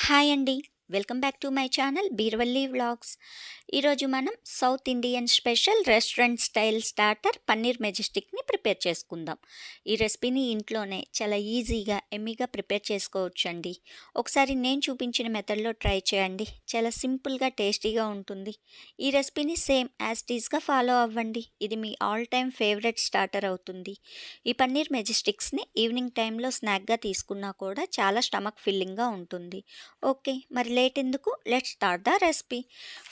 Hi అండి. Welcome back to my channel Beervalli vlogs. ఈరోజు మనం south Indian special restaurant style starter paneer మెజెస్టిక్ని prepare చేసుకుందాం. ఈ రెసిపీని ఇంట్లోనే చాలా ఈజీగా ఎమ్మీగా ప్రిపేర్ చేసుకోవచ్చు అండి ఒకసారి నేను చూపించిన మెథడ్లో ట్రై చేయండి. చాలా సింపుల్గా టేస్టీగా ఉంటుంది. ఈ రెసిపీని సేమ్ యాజ్ టీజ్గా ఫాలో అవ్వండి. ఇది మీ ఆల్ టైమ్ ఫేవరెట్ స్టార్టర్ అవుతుంది. ఈ పన్నీర్ మెజెస్టిక్స్ని ఈవినింగ్ టైంలో స్నాక్గా తీసుకున్నా కూడా చాలా స్టమక్ ఫిల్లింగ్గా ఉంటుంది. ఓకే మరి లేట్ ఎందుకు? Let start the recipe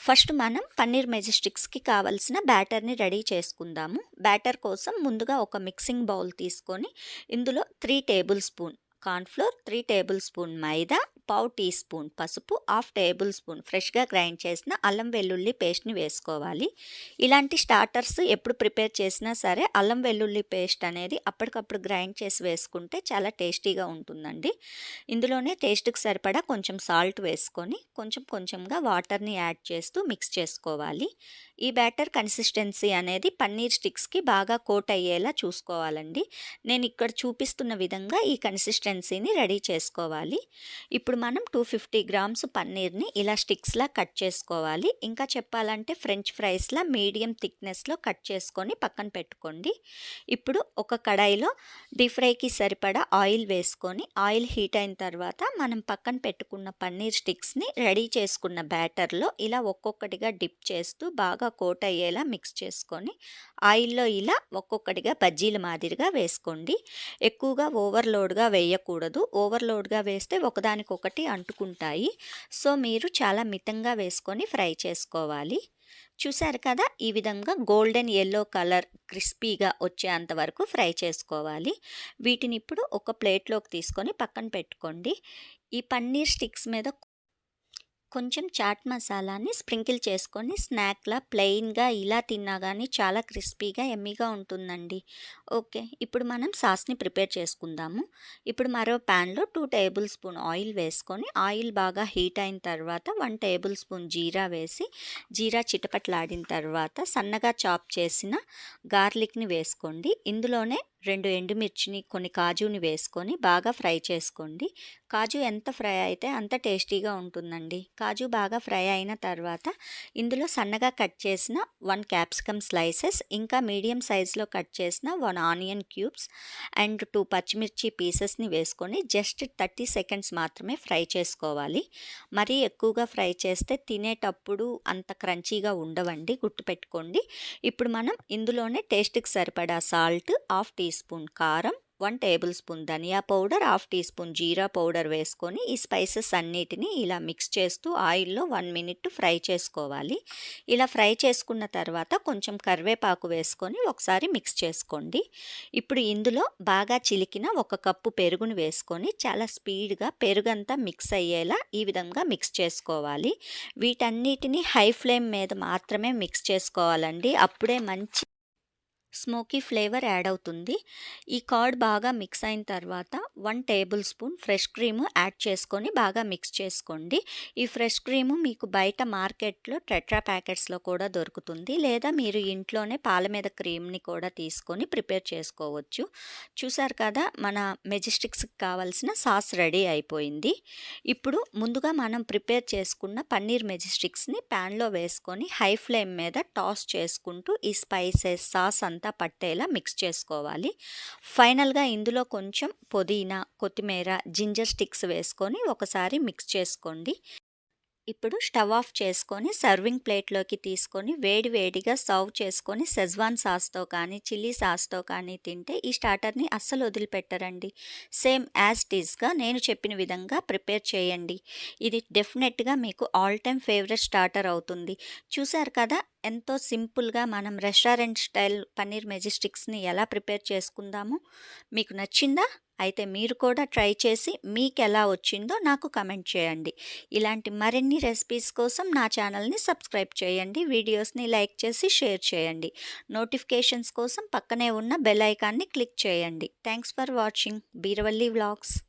first మనం పన్నీర్ మెజెస్టిక్స్కి కావాల్సిన బ్యాటర్ని రెడీ చేసుకుందాము. బ్యాటర్ కోసం ముందుగా ఒక మిక్సింగ్ బౌల్ తీసుకొని ఇందులో three tablespoon cornflour three tablespoon maida పావు టీ స్పూన్ పసుపు హాఫ్ టేబుల్ స్పూన్ ఫ్రెష్గా గ్రైండ్ చేసిన అల్లం వెల్లుల్లి పేస్ట్ని వేసుకోవాలి. ఇలాంటి స్టార్టర్స్ ఎప్పుడు ప్రిపేర్ చేసినా సరే అల్లం వెల్లుల్లి పేస్ట్ అనేది అప్పటికప్పుడు గ్రైండ్ చేసి వేసుకుంటే చాలా టేస్టీగా ఉంటుందండి. ఇందులోనే టేస్ట్కి సరిపడా కొంచెం సాల్ట్ వేసుకొని కొంచెం కొంచెంగా వాటర్ని యాడ్ చేస్తూ మిక్స్ చేసుకోవాలి. ఈ బ్యాటర్ కన్సిస్టెన్సీ అనేది పన్నీర్ స్టిక్స్కి బాగా కోట్ అయ్యేలా చూసుకోవాలండి. నేను ఇక్కడ చూపిస్తున్న విధంగా ఈ కన్సిస్టెన్సీని రెడీ చేసుకోవాలి. ఇప్పుడు మనం టూ ఫిఫ్టీ గ్రామ్స్ పన్నీర్ని ఇలా స్టిక్స్లా కట్ చేసుకోవాలి. ఇంకా చెప్పాలంటే ఫ్రెంచ్ ఫ్రైస్లా మీడియం థిక్నెస్లో కట్ చేసుకొని పక్కన పెట్టుకోండి. ఇప్పుడు ఒక కడాయిలో డీప్ ఫ్రైకి సరిపడా ఆయిల్ వేసుకొని ఆయిల్ హీట్ అయిన తర్వాత మనం పక్కన పెట్టుకున్న పన్నీర్ స్టిక్స్ని రెడీ చేసుకున్న బ్యాటర్లో ఇలా ఒక్కొక్కటిగా డిప్ చేస్తూ బాగా కోట్ అయ్యేలా మిక్స్ చేసుకొని ఆయిల్లో ఇలా ఒక్కొక్కటిగా బజ్జీల మాదిరిగా వేసుకోండి. ఎక్కువగా ఓవర్లోడ్గా వేయకూడదు. ఓవర్లోడ్గా వేస్తే ఒకదానికొకటి అంటుకుంటాయి. సో మీరు చాలా మితంగా వేసుకొని ఫ్రై చేసుకోవాలి. చూశారు కదా ఈ విధంగా గోల్డెన్ ఎల్లో కలర్ క్రిస్పీగా వచ్చేంత వరకు ఫ్రై చేసుకోవాలి. వీటిని ఇప్పుడు ఒక ప్లేట్లోకి తీసుకొని పక్కన పెట్టుకోండి. ఈ పన్నీర్ స్టిక్స్ మీద కొంచెం చాట్ మసాలాని స్ప్రింకిల్ చేసుకొని స్నాక్లా ప్లెయిన్గా ఇలా తిన్నా కానీ చాలా క్రిస్పీగా ఎమ్మీగా ఉంటుందండి. ఓకే ఇప్పుడు మనం సాస్ని ప్రిపేర్ చేసుకుందాము. ఇప్పుడు మరో ప్యాన్లో టూ టేబుల్ స్పూన్ ఆయిల్ వేసుకొని ఆయిల్ బాగా హీట్ అయిన తర్వాత వన్ టేబుల్ స్పూన్ జీరా వేసి జీరా చిటపట్లాడిన తర్వాత సన్నగా చాప్ చేసిన గార్లిక్ని వేసుకోండి. ఇందులోనే రెండు ఎండుమిర్చిని కొన్ని కాజుని వేసుకొని బాగా ఫ్రై చేసుకోండి. కాజు ఎంత ఫ్రై అయితే అంత టేస్టీగా ఉంటుందండి. కాజు బాగా ఫ్రై అయిన తర్వాత ఇందులో సన్నగా కట్ చేసిన వన్ క్యాప్సికమ్ స్లైసెస్ ఇంకా మీడియం సైజులో కట్ చేసిన one onion cubes and two పచ్చిమిర్చి పీసెస్ని వేసుకొని జస్ట్ థర్టీ సెకండ్స్ మాత్రమే ఫ్రై చేసుకోవాలి. మరీ ఎక్కువగా ఫ్రై చేస్తే తినేటప్పుడు అంత క్రంచీగా ఉండవండి గుర్తుపెట్టుకోండి. ఇప్పుడు మనం ఇందులోనే టేస్ట్కి సరిపడా సాల్ట్ హాఫ్ టీ స్పూన్ కారం one tablespoon dhania powder half teaspoon jeera powder వేసుకొని ఈ స్పైసెస్ అన్నిటిని ఇలా మిక్స్ చేస్తూ ఆయిల్లో వన్ మినిట్ ఫ్రై చేసుకోవాలి. ఇలా ఫ్రై చేసుకున్న తర్వాత కొంచెం కరివేపాకు వేసుకొని ఒకసారి మిక్స్ చేసుకోండి. ఇప్పుడు ఇందులో బాగా చిలికిన ఒక కప్పు పెరుగును వేసుకొని చాలా స్పీడ్గా పెరుగంతా మిక్స్ అయ్యేలా ఈ విధంగా మిక్స్ చేసుకోవాలి. వీటన్నిటిని హై ఫ్లేమ్ మీద మాత్రమే మిక్స్ చేసుకోవాలండి. అప్పుడే మంచి స్మోకీ ఫ్లేవర్ యాడ్ అవుతుంది. ఈ కర్డ్ బాగా మిక్స్ అయిన తర్వాత one tablespoon fresh cream add చేసుకొని బాగా మిక్స్ చేసుకోండి. ఈ ఫ్రెష్ క్రీము మీకు బయట మార్కెట్లో టెట్రా ప్యాకెట్స్లో కూడా దొరుకుతుంది. లేదా మీరు ఇంట్లోనే పాల మీద క్రీమ్ని కూడా తీసుకొని ప్రిపేర్ చేసుకోవచ్చు. చూసారు కదా మన మెజెస్టిక్స్కి కావాల్సిన సాస్ రెడీ అయిపోయింది. ఇప్పుడు ముందుగా మనం ప్రిపేర్ చేసుకున్న పన్నీర్ మెజెస్టిక్స్ని ప్యాన్లో వేసుకొని హై ఫ్లేమ్ మీద టాస్ చేసుకుంటూ ఈ స్పైసెస్ సాస్ అంతా పట్టేలా మిక్స్ చేసుకోవాలి. ఫైనల్గా ఇందులో కొంచెం పుదీనా కొత్తిమీర జింజర్ స్టిక్స్ వేసుకొని ఒకసారి మిక్స్ చేసుకోండి. ఇప్పుడు స్టవ్ ఆఫ్ చేసుకొని సర్వింగ్ ప్లేట్లోకి తీసుకొని వేడి వేడిగా సర్వ్ చేసుకొని సెజ్వాన్ సాస్తో కానీ చిల్లీ సాస్తో కానీ తింటే ఈ స్టార్టర్ని అస్సలు వదిలిపెట్టరండి. సేమ్ యాజ్ టీజ్గా నేను చెప్పిన విధంగా ప్రిపేర్ చేయండి. ఇది డెఫినెట్గా మీకు ఆల్ టైమ్ ఫేవరెట్ స్టార్టర్ అవుతుంది. చూసారు కదా ఎంతో సింపుల్గా మనం రెస్టారెంట్ స్టైల్ పన్నీర్ మెజిస్టిక్స్ని ఎలా ప్రిపేర్ చేసుకుందాము? మీకు నచ్చిందా? అయితే మీరు కూడా ట్రై చేసి మీకు ఎలా వచ్చిందో నాకు కమెంట్ చేయండి. ఇలాంటి మరిన్ని రెసిపీస్ కోసం నా ఛానల్ని సబ్స్క్రైబ్ చేయండి. వీడియోస్ని లైక్ చేసి షేర్ చేయండి. నోటిఫికేషన్స్ కోసం పక్కనే ఉన్న బెల్ ఐకాన్ని క్లిక్ చేయండి. Thanks for watching. Beeravalli vlogs.